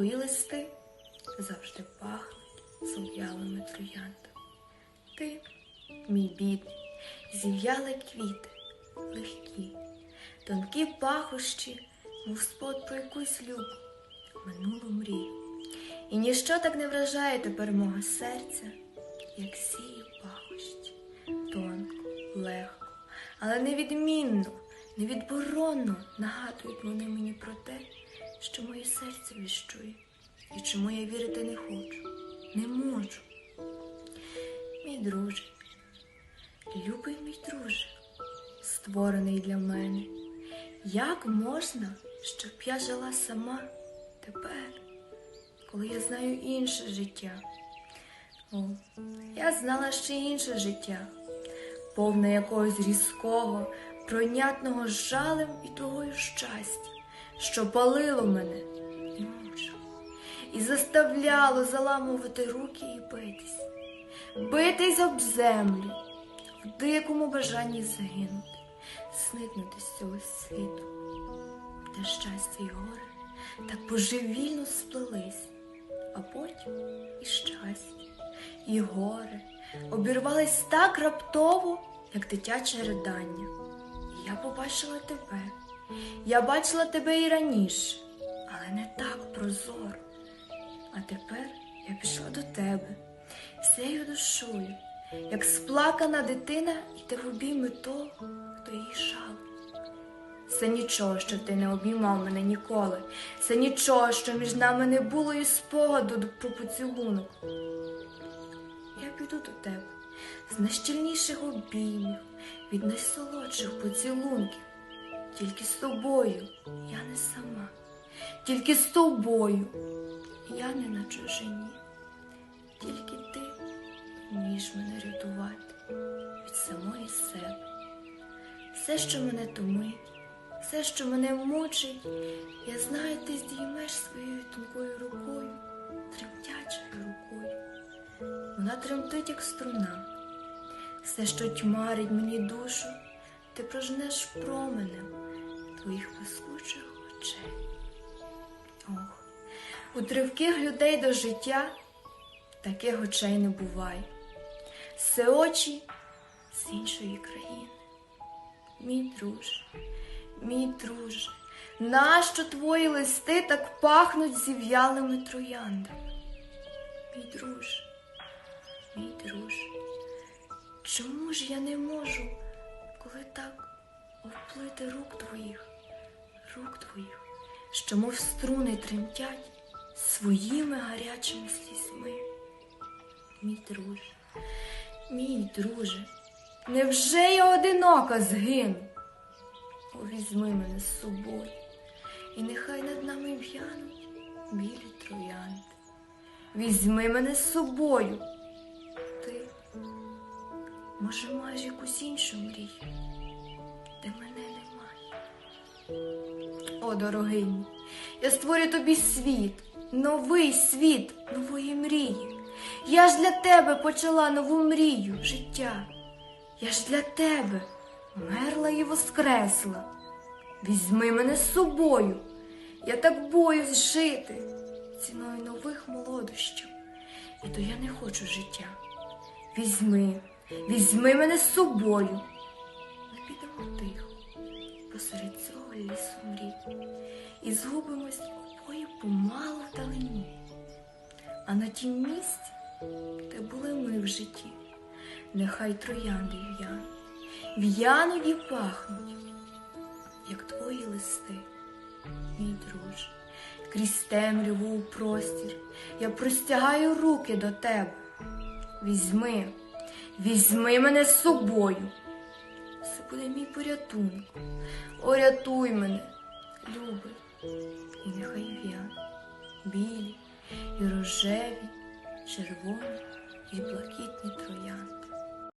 твої листи завжди пахнуть зов'ялими трояндами. Ти, мій бідний, зів'яли квіти, легкі, тонкі пахощі, мов спод про якусь любу, минулу мрію. І ніщо так не вражає тепер мого серця, як сії пахощі, тонко, легко, але невідмінно, невідборонно нагадують вони мені про те, що моє серце віщує, і чому я вірити не хочу, не можу. Мій друже, любий мій друже, створений для мене, як можна, щоб я жила сама тепер, коли я знаю інше життя? О, я знала ще інше життя, повне якогось різкого, пройнятного жалем і тугою щастя, що палило мене. І мучило, і заставляло заламувати руки і битись, битись об землю, в дикому бажанні загинути, зникнути з цього світу, де щастя і горе так божевільно сплелись, а потім і щастя, і горе обірвались так раптово, як дитяче ридання. Я побачила тебе. Я бачила тебе і раніше, але не так прозоро. А тепер я пішла до тебе всією душою, як сплакана дитина йде в обійми того, хто її шалить. Це нічого, що ти не обіймав мене ніколи. Це нічого, що між нами не було і спогаду про поцілунок. Я піду до тебе з найщільніших обіймів, від найсолодших поцілунків. Тільки з тобою я не сама, тільки з тобою я не на чужині. Тільки ти вмієш мене рятувати від самої себе. Все, що мене томить, все, що мене мучить, я знаю, ти здіймеш своєю тонкою рукою, тремтячою рукою. Вона тремтить, як струна. Все, що тьмарить мені душу, ти прожнеш променем твоїх блискучих очей. Ох, у тривких людей до життя таких очей не буває. Це очі з іншої країни. Мій друже, мій друже, нащо твої листи так пахнуть зів'ялими трояндами? Мій друже, мій друже, чому ж я не можу, коли так оплити рук твоїх, рук твоїх, що мов струни тремтять своїми гарячими слізьми? Мій друже, мій друже, невже я одинока згину? О, візьми мене з собою, і нехай над нами в'януть білі троянди. Візьми мене з собою. Ти, може, маєш якусь іншу мрію, де мене немає. О, дорогий я створю тобі світ, новий світ, нової мрії. Я ж для тебе почала нову мрію життя. Я ж для тебе мерла і воскресла. Візьми мене з собою. Я так боюсь жити ціною нових молодощів. І то я не хочу життя. Візьми, візьми мене з собою. Посеред цього лісу мрій і згубимось обоє помалу вдалині. А на тім місці, де були ми в житті, нехай троянди в'януть, в'януть і пахнуть, як твої листи, мій друже, крізь темряву у простір, я простягаю руки до тебе. Візьми, візьми мене з собою. Буде мій порятунок. Орятуй мене, любий, і нехай в'яне, білі і рожеві, червоні і блакитні троянди.